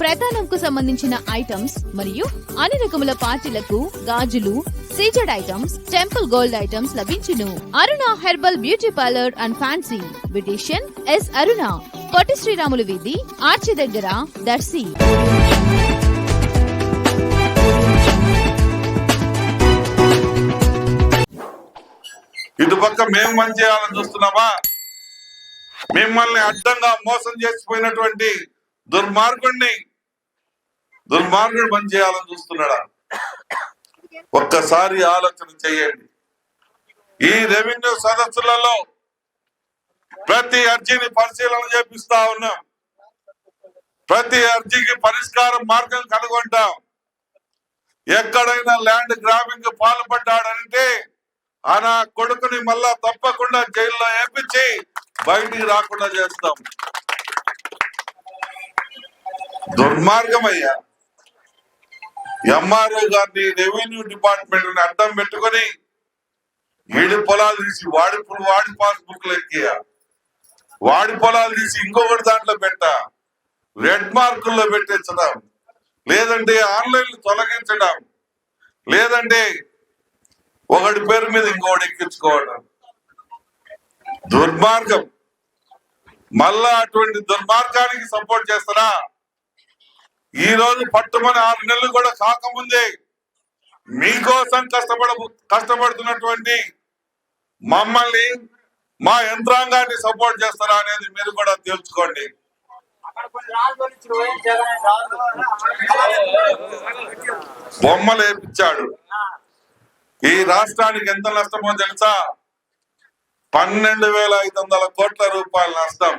ప్రధానంకు సంబంధించిన ఐటమ్స్ మరియు అన్ని రకముల పార్టీలకు గాజులు CZ items temple gold items లభించును. Aruna herbal beauty parlour and fancy. Beautician S Aruna. Potti Sriramulu వీధి ఆర్చి దగ్గర దర్శి. ఇటు పక్క మేము మంచి చేయాలని చూస్తున్నామా మిమ్మల్ని అడ్డంగా మోసం చేసిపోయినటువంటి దుర్మార్గుడిని దుర్మార్గుడు మంచి చేయాలని చూస్తున్నాడా? ఒక్కసారి ఆలోచన చేయండి. ఈ రెవెన్యూ సదస్సులలో ప్రతి అర్జీని పరిశీలన చేపిస్తా ఉన్నాం. ప్రతి అర్జీకి పరిష్కారం మార్గం కనుగొంటాం. ఎక్కడైనా ల్యాండ్ గ్రాబింగ్ పాల్పడ్డాడంటే ఆ నా కొడుకుని మళ్ళా తప్పకుండా జైల్లో వేపించి బయటికి రాకుండా చేస్తాం. దుర్మార్గం అయ్యా ఎంఆర్ఓ గారిని రెవెన్యూ డిపార్ట్మెంట్ని అడ్డం పెట్టుకొని వీడి పొలాలు తీసి వాడి వాడి పాస్బుక్ ఎక్కియ వాడి పొలాలు తీసి ఇంకొకటి దాంట్లో పెట్ట. రెడ్ మార్కుల్లో పెట్టించడం. లేదంటే ఆన్లైన్ తొలగించడం. లేదంటే ఒకటి పేరు మీద ఇంకొకటి ఎక్కించుకోవడం. దుర్మార్గం. మళ్ళా అటువంటి దుర్మార్గానికి సపోర్ట్ చేస్తారా? ఈ రోజు పట్టుమని ఆరు నెలలు కూడా కాకముందే మీకోసం కష్టపడ కష్టపడుతున్నటువంటి మమ్మల్ని మా యంత్రాంగాన్ని సపోర్ట్ చేస్తారా అనేది మీరు కూడా తెలుసుకోండి. బొమ్మలు వేపించాడు. ఈ రాష్ట్రానికి ఎంత నష్టమో తెలుసా? పన్నెండు వేల ఐదు వందల కోట్ల రూపాయల నష్టం.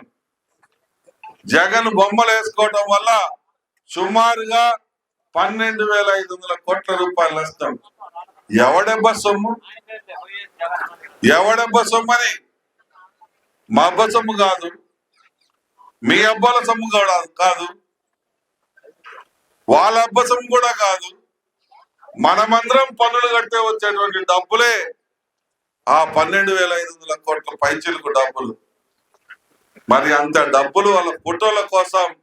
జగన్ బొమ్మలు వేసుకోవటం వల్ల సుమారుగా పన్నెండు వేల ఐదు వందల కోట్ల రూపాయలు నష్టం. ఎవడెబ్బ సొమ్ము? ఎవడెబ్బ సొమ్ము అని మా అబ్బ సొమ్ము కాదు. మీ అబ్బాల సొమ్ము కూడా కాదు. వాళ్ళ అబ్బ సొమ్ము కూడా కాదు. మనమందరం పన్నులు కడితే వచ్చేటువంటి డబ్బులే ఆ పన్నెండు వేల ఐదు వందల కోట్ల పైచీలకు డబ్బులు. మరి అంత డబ్బులు వాళ్ళ ఫోటోల కోసం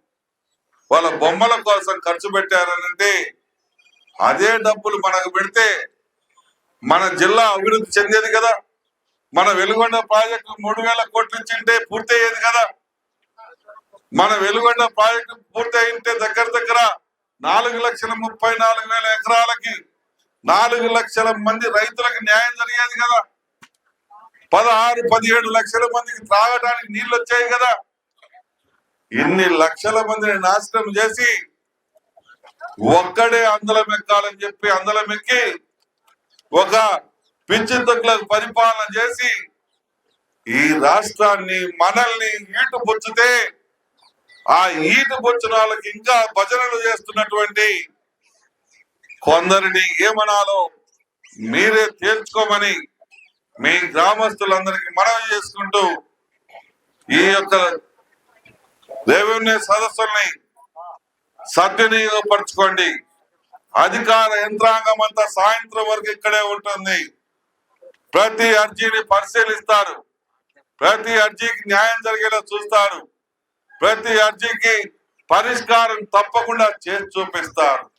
వాళ్ళ బొమ్మల కోసం ఖర్చు పెట్టారనంటే అదే డబ్బులు మనకు పెడితే మన జిల్లా అభివృద్ధి చెందేది కదా. మన వెలుగొండ ప్రాజెక్టు మూడు వేల కోట్లు ఇచ్చింటే పూర్తి అయ్యేది కదా. మన వెలుగొండ ప్రాజెక్టు పూర్తి అయింటే దగ్గర దగ్గర నాలుగు లక్షల ముప్పై నాలుగు వేల ఎకరాలకి నాలుగు లక్షల మంది రైతులకు న్యాయం జరిగేది కదా. పదహారు పదిహేడు లక్షల మందికి త్రాగడానికి నీళ్ళు వచ్చాయి కదా. ఇన్ని లక్షల మందిని నాశనం చేసి ఒక్కడే అందలం ఎక్కాలని చెప్పి అందలం ఎక్కి ఒక పిచ్చి తొక్కులకు పరిపాలన చేసి ఈ రాష్ట్రాన్ని మనల్ని ఈటు బొచ్చితే ఆ ఈటు బొచ్చిన వాళ్ళకి ఇంకా భజనలు చేస్తున్నటువంటి కొందరిని ఏమనాలో మీరే తేల్చుకోమని మీ గ్రామస్తులందరికీ మనవి చేసుకుంటూ ఈ యొక్క దేవుని సదస్సుల్ని సద్వినియోగపరచుకోండి. అధికార యంత్రాంగం అంతా సాయంత్రం వరకు ఇక్కడే ఉంటుంది. ప్రతి అర్జీని పరిశీలిస్తారు. ప్రతి అర్జీకి న్యాయం జరిగేలా చూస్తారు. ప్రతి అర్జీకి పరిష్కారం తప్పకుండా చేసి చూపిస్తారు.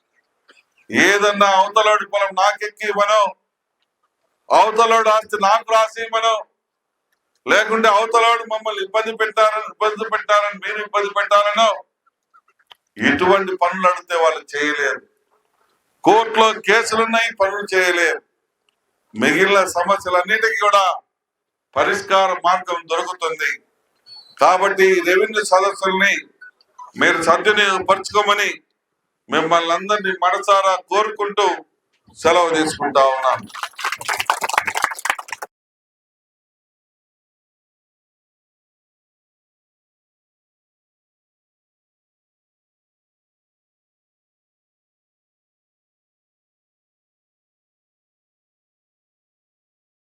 ఏదన్నా అవతలోడి పొలం నాకెక్కి మనం అవతలోడు ఆస్తి నాకు రాసి మనం లేకుంటే అవతలోడు మమ్మల్ని ఇబ్బంది పెట్టారని ఇబ్బంది పెట్టారని మీరు ఇబ్బంది పెట్టారనో ఎటువంటి పనులు అడిగితే వాళ్ళు చేయలేరు. కోర్టులో కేసులున్నాయి పనులు చేయలేరు. మిగిలిన సమస్యలన్నిటికీ కూడా పరిష్కార మార్గం దొరుకుతుంది. కాబట్టి రెవెన్యూ సదస్సుల్ని మీరు సద్వినియోగపరచుకోమని మిమ్మల్ని అందరినీ మనసారా కోరుకుంటూ సెలవు తీసుకుంటా ఉన్నాను.